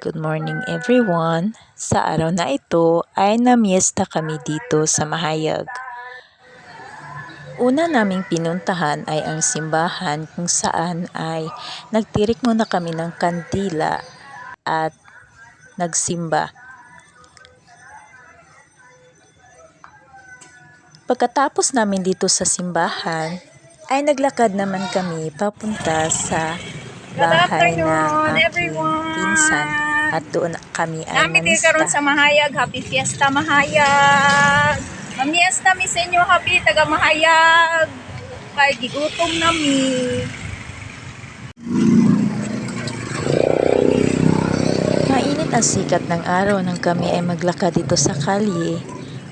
Good morning everyone. Sa araw na ito ay namiesta kami dito sa Mahayag. Una naming pinuntahan ay ang simbahan kung saan ay nagtirik muna kami ng kandila at nagsimba. Pagkatapos namin dito sa simbahan, ay naglakad naman kami papunta sa bahay ng aking pinsan at doon kami ay Nami din karon sa. Mahayag. Happy Fiesta Mahayag. Mamiesta mi sa inyo happy taga Mahayag. Kay gigutom nami. Mainit ang sikat ng araw nang kami ay maglakad dito sa kalye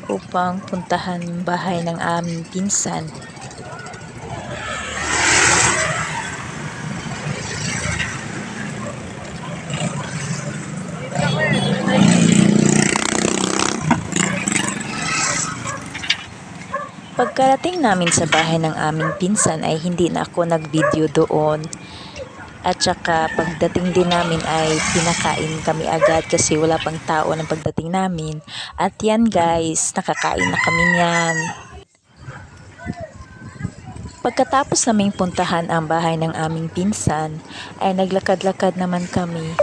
upang puntahan bahay ng aming pinsan. Pagkarating namin sa bahay ng aming pinsan ay hindi na ako nag-video doon. At saka pagdating din namin ay pinakain kami agad kasi wala pang tao ng pagdating namin. At yan guys, nakakain na kami niyan. Pagkatapos naming puntahan ang bahay ng aming pinsan, ay naglakad-lakad naman kami.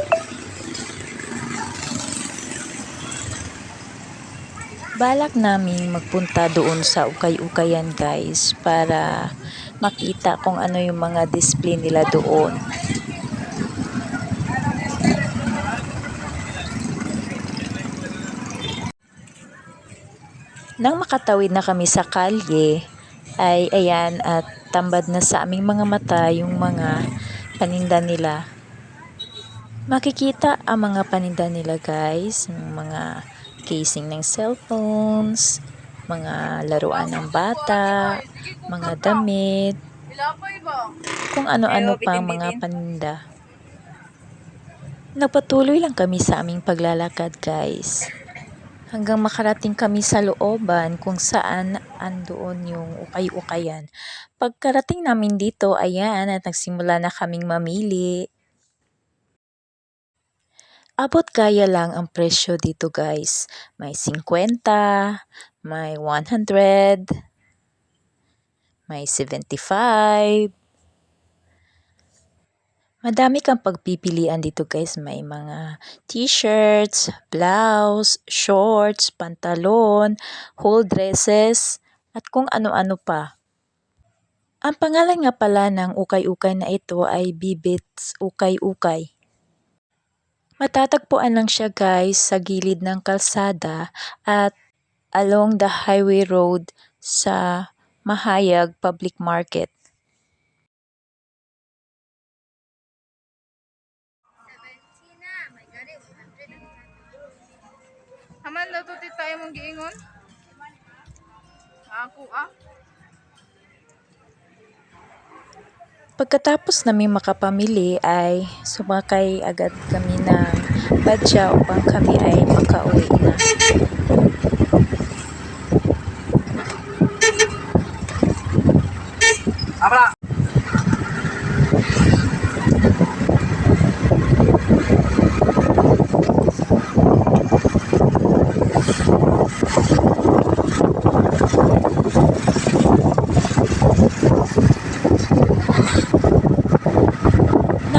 Balak namin magpunta doon sa ukay-ukayan guys para makita kung ano yung mga display nila doon. Nang makatawid na kami sa kalye, ay ayan at tambad na sa aming mga mata yung mga paninda nila. Makikita ang mga paninda nila guys, yung mga casing ng cellphones, mga laruan ng bata, mga damit, kung ano-ano pa ang mga paninda. Nagpatuloy lang kami sa aming paglalakad guys. Hanggang makarating kami sa looban kung saan andoon yung ukay-ukayan. Pagkarating namin dito, ayan, at nagsimula na kaming mamili. Abot kaya lang ang presyo dito guys. May 50, may 100, may 75. Madami kang pagpipilian dito guys. May mga t-shirts, blouse, shorts, pantalon, whole dresses, at kung ano-ano pa. Ang pangalan nga pala ng ukay-ukay na ito ay Bibits Ukay-Ukay. Matatagpuan lang siya guys sa gilid ng kalsada at along the highway road sa Mahayag Public Market. Haman daw to tayo mong giingon. Ako ah. Pagkatapos namin makapamili ay sumakay agad kami ng badya upang kami ay makauwi na.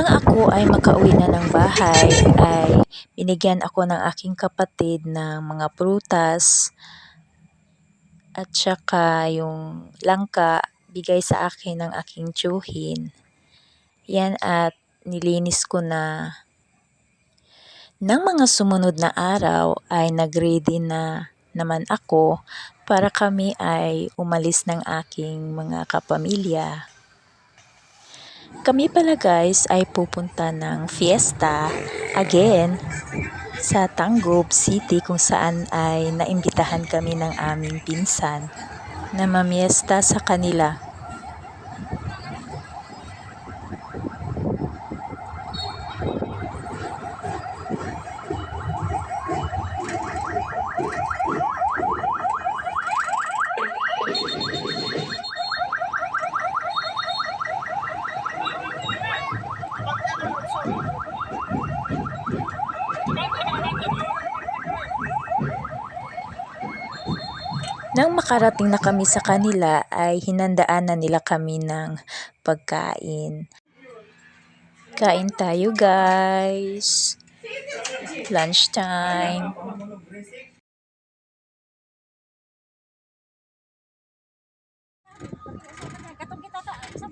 Ako ay makauwi na bahay ay binigyan ako ng aking kapatid ng mga prutas at saka yung langka bigay sa akin ng aking tiyuhin. Yan at nilinis ko na. Nang mga sumunod na araw ay nagready na naman ako para kami ay umalis ng aking mga kapamilya. Kami pala guys ay pupunta ng fiesta again sa Tanggob City kung saan ay naimbitahan kami ng aming pinsan na mamiesta sa kanila. Nang makarating na kami sa kanila ay hinandaan na nila kami ng pagkain. Kain tayo guys! Lunchtime!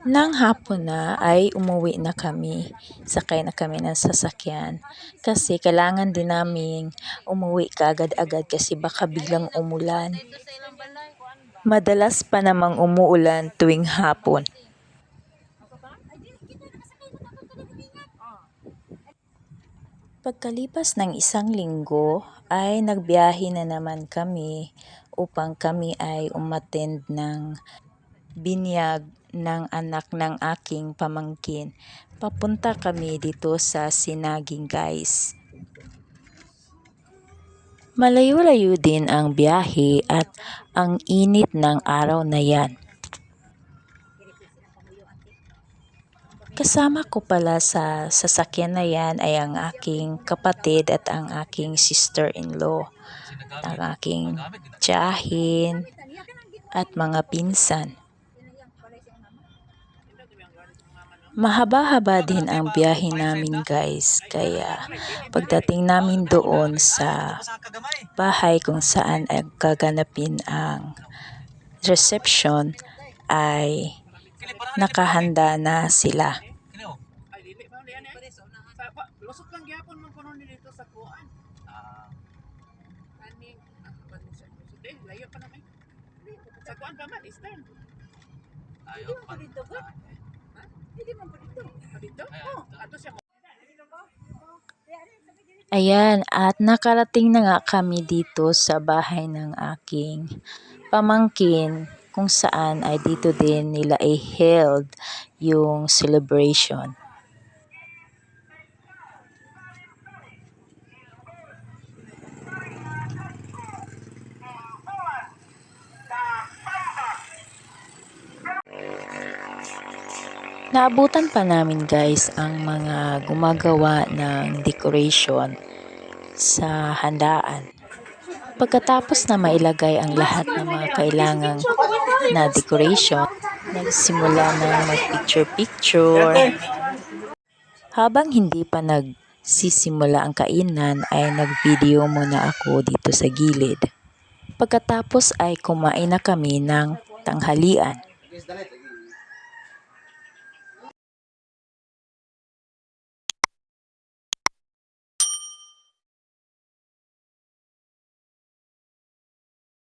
Nang hapon na ay umuwi na kami. Sakay na kami ng sasakyan. Kasi kailangan din naming umuwi kaagad-agad kasi baka biglang umulan. Madalas pa namang umuulan tuwing hapon. Pagkalipas ng isang linggo ay nagbiyahe na naman kami upang kami ay umattend ng binyag ng anak ng aking pamangkin. Papunta kami dito sa Sinaging guys. Malayo-layo din ang biyahe at ang init ng araw na yan. Kasama ko pala sa sasakyan na yan ay ang aking kapatid at ang aking sister-in-law, ang aking tiyahin at mga pinsan. Mahaba-haba din ang biyahe namin guys, kaya pagdating namin doon sa bahay kung saan ay gaganapin ang reception ay nakahanda na sila. Lusot lang gyapon man kuno ni dito sa kuan. Ah. Ani ang mo sa lusot layo pa naman. Sa kuan pa man, eastern. Ayo pa dito ba? Ayan, at nakarating na nga kami dito sa bahay ng aking pamangkin kung saan ay dito din nila ay held yung celebration. Naabutan pa namin guys ang mga gumagawa ng decoration sa handaan. Pagkatapos na mailagay ang lahat ng mga kailangang na decoration, nagsimula na mag-picture-picture. Habang hindi pa nagsisimula ang kainan ay nag-video muna ako dito sa gilid. Pagkatapos ay kumain na kami ng tanghalian.